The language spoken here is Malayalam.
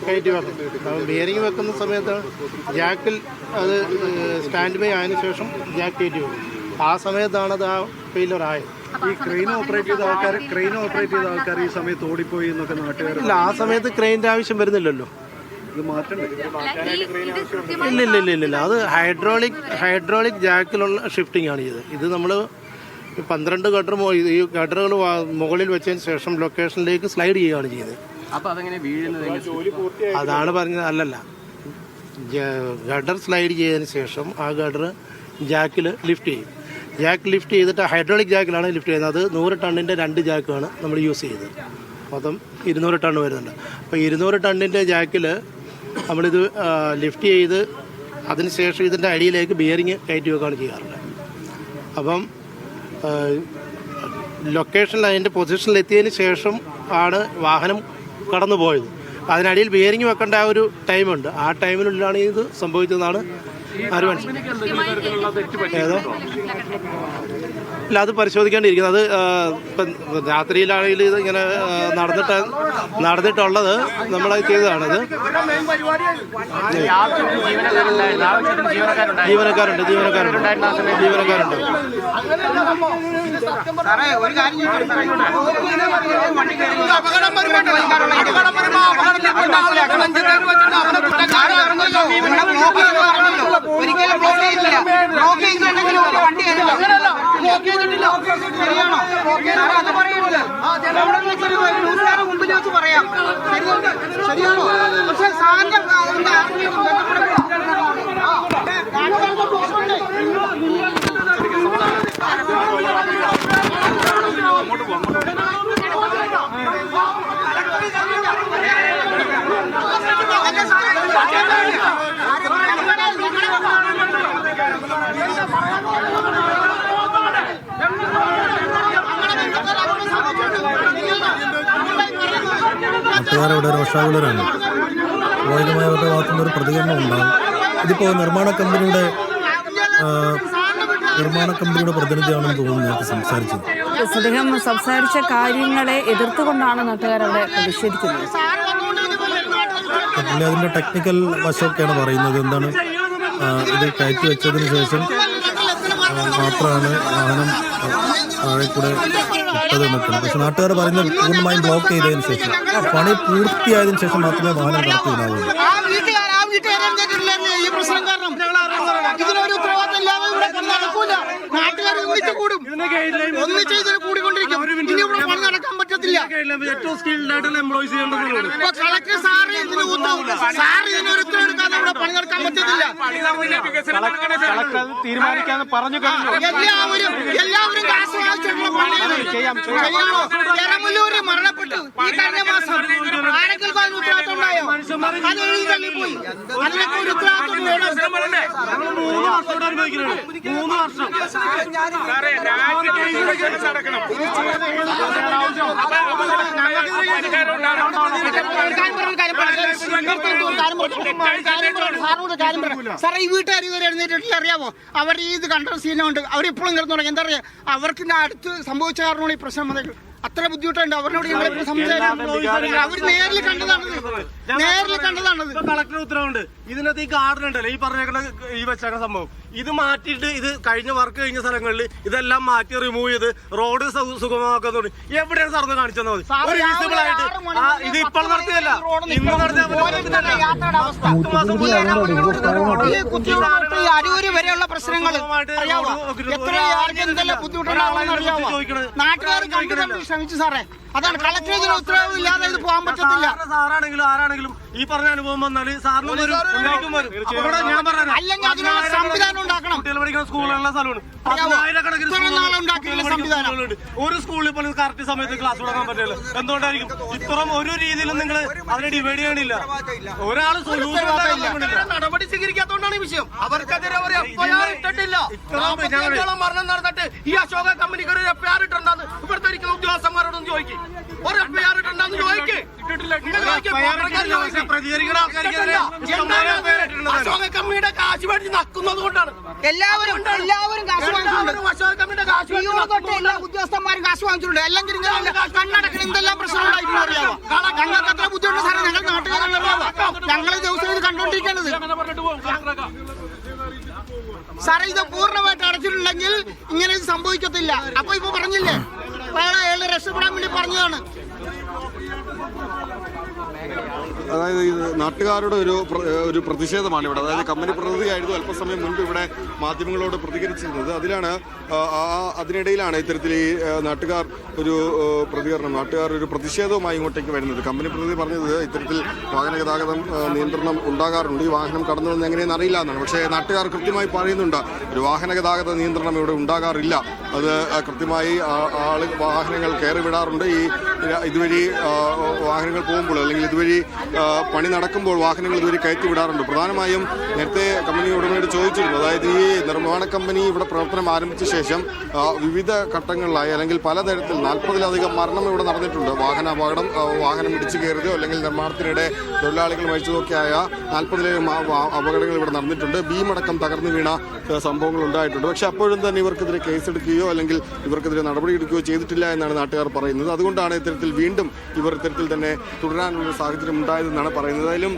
കയറ്റി വെക്കും അപ്പോൾ ബിയറിംഗ് വെക്കുന്ന സമയത്ത് ജാക്കിൽ അത് സ്റ്റാൻഡ് ബൈ ആയതിനു ശേഷം ജാക്ക് കയറ്റി വെക്കും ആ സമയത്താണ് അത് ആ ഫെയിലർ ആയത്. ഈ ക്രെയിൻ ഓപ്പറേറ്റ് ചെയ്ത ആൾക്കാർ ക്രെയിൻ ഓപ്പറേറ്റ് ചെയ്ത ആൾക്കാർ ഈ സമയത്ത് ഓടിപ്പോയി എന്നൊക്കെ നാട്ടുകാർ ഇല്ല ആ സമയത്ത് ക്രെയിന്റെ ആവശ്യം വരുന്നില്ലല്ലോ. ഇത് മാറ്റണ്ടേ? ഇല്ല ഇല്ല ഇല്ല ഇല്ല അത് ഹൈഡ്രോളിക് ഹൈഡ്രോളിക് ജാക്കിലുള്ള ഷിഫ്റ്റിംഗ് ആണ് ഇത്. ഇത് നമ്മൾ പന്ത്രണ്ട് ഗട്ടർ ഈ ഗട്ടറുകൾ മുകളിൽ വെച്ചതിന് ശേഷം ലൊക്കേഷനിലേക്ക് സ്ലൈഡ് ചെയ്യുകയാണ് ചെയ്യുന്നത് അപ്പൊ അതെങ്ങനെ വീഴുന്നത് അതാണ് പറഞ്ഞത്. അല്ലല്ല. ഗഡർ സ്ലൈഡ് ചെയ്തതിന് ശേഷം ആ ഗഡർ ജാക്കിൽ ലിഫ്റ്റ് ചെയ്യും. ജാക്ക് ലിഫ്റ്റ് ചെയ്തിട്ട് ഹൈഡ്രോളിക് ജാക്കിലാണ് ലിഫ്റ്റ് ചെയ്യുന്നത്. അത് നൂറ് ടണ്ണിന്റെ രണ്ട് ജാക്കാണ് നമ്മൾ യൂസ് ചെയ്തത് മൊത്തം ഇരുന്നൂറ് ടണ്ണ് വരുന്നുണ്ട്. അപ്പോൾ ഇരുന്നൂറ് ടണ്ണിന്റെ ജാക്കിൽ നമ്മളിത് ലിഫ്റ്റ് ചെയ്ത് അതിന് ശേഷം ഇതിന്റെ അടിയിലേക്ക് ബിയറിങ് കയറ്റി വെക്കുകയാണ് ചെയ്യാറുള്ളത്. അപ്പം ലൊക്കേഷനിൽ അതിന്റെ പൊസിഷനിൽ എത്തിയതിന് ശേഷം ആണ് വാഹനം കടന്നു പോയത് അതിനടിയിൽ ബിയറിങ് വെക്കേണ്ട ആ ഒരു ടൈമുണ്ട് ആ ടൈമിനുള്ളിലാണ് ഇത് സംഭവിച്ചതെന്നാണ് ആര് മനസ്സിലായത് ഏതോ? ഇല്ല അത് പരിശോധിക്കേണ്ടിയിരിക്കുന്നത് അത് ഇപ്പം രാത്രിയിലാണെങ്കിൽ ഇത് ഇങ്ങനെ നടന്നിട്ട് നടന്നിട്ടുള്ളത് നമ്മൾ ചെയ്തതാണിത്. ജീവനക്കാരുണ്ട് ജീവനക്കാരുണ്ട്. ജീവനക്കാരുണ്ട്. ഒരിക്കലും ബ്ലോക്ക് ചെയ്തില്ല ബ്ലോക്ക് ചെയ്തിട്ടുണ്ടെങ്കിൽ ഒരു വണ്ടി വരില്ല ബ്ലോക്ക് ചെയ്തിട്ടില്ല ശരിയാണോ അത് പറയുന്നത് വെച്ചൊരു ന്യൂസുകാരുടെ മുമ്പിൽ വെച്ച് പറയാം. ശരിയാണോ? പക്ഷെ സാറിന്റെ എന്താ നാട്ടുകാരുടെ ബ്ലോക്കുണ്ട് നാട്ടുകാരവിടെ രോഷാകുലരാണ് സ്വാഭാവികമായി അവരുടെ ഭാഗത്തുനിന്ന് ഒരു പ്രതികരണം ഉണ്ടാകും. ഇതിപ്പോൾ നിർമ്മാണ കമ്പനിയുടെ നിർമ്മാണ കമ്പനിയുടെ പ്രതിനിധിയാണെന്ന് തോന്നുന്നു നേരത്തെ സംസാരിച്ചത്. അദ്ദേഹം സംസാരിച്ച കാര്യങ്ങളെ എതിർത്തുകൊണ്ടാണ് നാട്ടുകാർ അവിടെ പ്രതിഷേധിക്കുന്നത്. പിന്നെ അതിന്റെ ടെക്നിക്കൽ വശമൊക്കെയാണ് പറയുന്നത്. എന്താണ്? ഇത് കയറ്റി വെച്ചതിന് ശേഷം മാത്രമാണ് വാഹനം താഴെ കൂടെ പക്ഷെ നാട്ടുകാർ പറയുന്നത് പൂർണമായും ബ്ലോക്ക് ചെയ്തതിന് ശേഷം പണി പൂർത്തിയായതിനു ശേഷം മാത്രമേ വാഹനം കടത്തി വിടാവുള്ളൂ നടക്കൂല നാട്ടുകാർ ഒന്നിച്ച് കൂടും ഒന്നിച്ച് ഇതിന് കൂടിക്കൊണ്ടിരിക്കും ഇനി ഇവിടെ പണി നടക്കാൻ പറ്റത്തില്ല ഏറ്റവും കളക്ടർ സാറ് ഇതിന് ഉത്തരവ് സാർ ഇതിനൊരു ഉത്തരവ് എടുക്കാതെ ഇവിടെ പണി നടക്കാൻ പറ്റത്തില്ല തീരുമാനിക്കാന്ന് പറഞ്ഞു കഴിഞ്ഞു. എല്ലാവരും എല്ലാവരും കാശ് വാങ്ങിച്ചിട്ടുള്ള പണിയാണ് ശരിയാണോ എരമല്ലൂര് മരണപ്പെട്ടു. ഈ കഴിഞ്ഞ മാസം ആരെങ്കിലും അതിന് ഉത്തരവാദിത്തം ഉണ്ടായോ അത് എഴുതി തള്ളിപ്പോയി അതിനൊക്കെ ഒരു ഉത്തരവാദിത്തം മൂന്ന് വർഷം അനുഭവിക്കുന്നുണ്ട്. മൂന്ന് വർഷം. സാറേ ഈ വീട്ടുകാർ ഇതുവരെ എഴുന്നേറ്റിട്ടില്ല അറിയാമോ അവർ ഈ ഇത് കണ്ട സീനുണ്ട് അവരിപ്പോഴും കിടന്നു തുടങ്ങി എന്താ പറയുക അവർക്ക് അടുത്ത് സംഭവിച്ച കാരണമാണ് ഈ പ്രശ്നം വന്നത് അത്ര ബുദ്ധിമുട്ടുണ്ട്. അവരോട് ഞങ്ങൾ ഇപ്പോൾ സംസാരിക്കും അവർ നേരിൽ കണ്ടതാണത്. നേരിൽ കണ്ടതാണത്. കളക്ടർ ഉത്തരവുണ്ട്. ഇതിനകത്ത് ഈ ഗാർഡൻ ഉണ്ടല്ലോ ഈ പറഞ്ഞേക്കുന്ന ഈ വെച്ചേക്കുന്ന സംഭവം. ഇത് മാറ്റിയിട്ട് ഇത് കഴിഞ്ഞ വർക്ക് കഴിഞ്ഞ സ്ഥലങ്ങളിൽ ഇതെല്ലാം മാറ്റി റിമൂവ് ചെയ്ത് റോഡ് സുഗമമാക്കുന്നുണ്ട്. എവിടെയാണ് സാറിന് കാണിച്ചു തന്നത് ഒരു വിസിബിൾ ആയിട്ട് ഇത് ഇപ്പോൾ നടത്തിയല്ല ഇന്ന് നടത്തിയ അരൂര് വരെയുള്ള പ്രശ്നങ്ങൾ എത്ര ആർക്ക് എന്തെല്ലാം ബുദ്ധിമുട്ടുണ്ടാവുമെന്ന് അറിയാവോ? നാട്ടുകാർ കണ്ടു ശ്രമിച്ചു സാറേ. അതാണ് കളക്ടർ ഉത്തരവ് ഇല്ലാതെ ഇത് പോകാൻ പറ്റത്തില്ല. സാറാണെങ്കിലും ആരാണെങ്കിലും ഈ പറഞ്ഞ അനുഭവം വന്നാൽ സാറിനും വരും. വരും. ഇവിടെ ഞാൻ പറഞ്ഞു അല്ലെങ്കിൽ അതിനുള്ള സംവിധാനം ഉണ്ടാക്കണം. കുട്ടികൾ പഠിക്കുന്ന സ്കൂളുള്ള സ്ഥലമാണ്? പതിനായിരക്കണക്കിന്. സ്കൂളുകളുണ്ട്. ഒരു സ്കൂളിൽ പോലും കറക്റ്റ് സമയത്ത് ക്ലാസ് തുടങ്ങാൻ പറ്റില്ല. എന്തുകൊണ്ടായിരിക്കും? ഇത്തരം ഒരു രീതിയിലും നിങ്ങൾ അതിനെ ഡിവൈഡ് ചെയ്യണില്ല. ഒരാൾ സൊല്യൂഷൻ നടപടി സ്വീകരിക്കാത്തോണ്ടാണ് ഈ വിഷയം. അവർക്കെതിരെ ഒരു എഫ്ഐആർ ഇട്ടിട്ടില്ല. മരണം നടന്നിട്ട് ഈ അശോക കമ്പനിക്ക് ഒരു എഫ്ഐആർ ഇട്ടുണ്ടെന്ന് ഇവിടുത്തെ ഇരിക്കുന്ന ഉദ്യോഗസ്ഥന്മാരോടൊന്ന് ചോദിക്കും. ഒരു എഫ് ഐ ആർ ഇട്ടുണ്ടെന്ന് ആൾക്കാർക്കെതിരെ അശോക കമ്പനിയുടെ കാശ് മേടിച്ച് നക്കുന്നത് കൊണ്ടാണ്. എല്ലാവരും എല്ലാവരും കാശ് വാങ്ങിച്ചിട്ടുണ്ട്. എല്ലാവരും അശോക കമ്പനിയുടെ കാശ് എല്ലാ ഉദ്യോഗസ്ഥന്മാരും കാശ് വാങ്ങിച്ചിട്ടുണ്ട്. അല്ലെങ്കിൽ കണ്ണടക്കണ എന്തെല്ലാം പ്രശ്നം ഉണ്ടായിരുന്നു അറിയാവോ? ഞങ്ങൾക്ക് അത്ര ബുദ്ധിമുട്ട് സാറേ? ഞങ്ങൾ നാട്ടുകാരാണ് അറിയാവോ ഞങ്ങൾ ദിവസം ഇത് കണ്ടോണ്ടിരിക്കണത് സാറേ ഇത് പൂർണമായിട്ട് അടച്ചിട്ടുണ്ടെങ്കിൽ ഇങ്ങനെ ഇത് സംഭവിക്കത്തില്ല. അപ്പൊ ഇപ്പൊ പറഞ്ഞില്ലേ? അയാളെ രക്ഷപ്പെടാൻ വേണ്ടി പറഞ്ഞതാണ്. അതായത് ഇത് നാട്ടുകാരുടെ ഒരു ഒരു പ്രതിഷേധമാണ് ഇവിടെ. അതായത് കമ്പനി പ്രതിനിധിയായിരുന്നു അല്പസമയം മുൻപ് ഇവിടെ മാധ്യമങ്ങളോട് പ്രതികരിച്ചിരുന്നത്. അതിലാണ് അതിനിടയിലാണ് ഇത്തരത്തിൽ ഈ നാട്ടുകാർ ഒരു പ്രതികരണം നാട്ടുകാർ ഒരു പ്രതിഷേധവുമായി ഇങ്ങോട്ടേക്ക് വരുന്നത്. കമ്പനി പ്രതിനിധി പറഞ്ഞത് ഇത്തരത്തിൽ വാഹന ഗതാഗതം നിയന്ത്രണം ഉണ്ടാകാറുണ്ട്. ഈ വാഹനം കടന്നു വന്ന് എങ്ങനെയെന്ന് അറിയില്ല എന്നാണ്. പക്ഷേ നാട്ടുകാർ കൃത്യമായി പറയുന്നുണ്ട് ഒരു വാഹന ഗതാഗത നിയന്ത്രണം ഇവിടെ ഉണ്ടാകാറില്ല. അത് കൃത്യമായി ആൾ വാഹനങ്ങൾ കയറി വിടാറുണ്ട്. ഈ ഇതുവഴി വാഹനങ്ങൾ പോകുമ്പോൾ അല്ലെങ്കിൽ ഇതുവഴി പണി നടക്കുമ്പോൾ വാഹനങ്ങൾ ഇതുവഴി കയറ്റി വിടാറുണ്ട്. പ്രധാനമായും നേരത്തെ കമ്പനി ഉടമയോട് ചോദിച്ചിരുന്നു. അതായത് ഈ നിർമ്മാണ കമ്പനി ഇവിടെ പ്രവർത്തനം ആരംഭിച്ച ശേഷം വിവിധ ഘട്ടങ്ങളിലായി അല്ലെങ്കിൽ പലതരത്തിൽ നാൽപ്പതിലധികം മരണം ഇവിടെ നടന്നിട്ടുണ്ട്. വാഹന അപകടം വാഹനം ഇടിച്ചു കയറിയതോ അല്ലെങ്കിൽ നിർമ്മാണത്തിനിടെ തൊഴിലാളികൾ മരിച്ചതൊക്കെ നാൽപ്പതിലേറെ അപകടങ്ങൾ ഇവിടെ നടന്നിട്ടുണ്ട്. ബീമടക്കം തകർന്നു വീണ സംഭവങ്ങൾ ഉണ്ടായിട്ടുണ്ട്. പക്ഷെ അപ്പോഴും തന്നെ ഇവർക്കെതിരെ കേസെടുക്കുകയോ അല്ലെങ്കിൽ ഇവർക്കെതിരെ നടപടിയെടുക്കുകയോ ചെയ്തിട്ടില്ല എന്നാണ് നാട്ടുകാർ പറയുന്നത്. അതുകൊണ്ടാണ് ഇത്തരത്തിൽ വീണ്ടും ഇവർ ഇത്തരത്തിൽ തന്നെ തുടരാനുള്ള സാഹചര്യം ഉണ്ടായതെന്നാണ് പറയുന്നത്. ഏതായാലും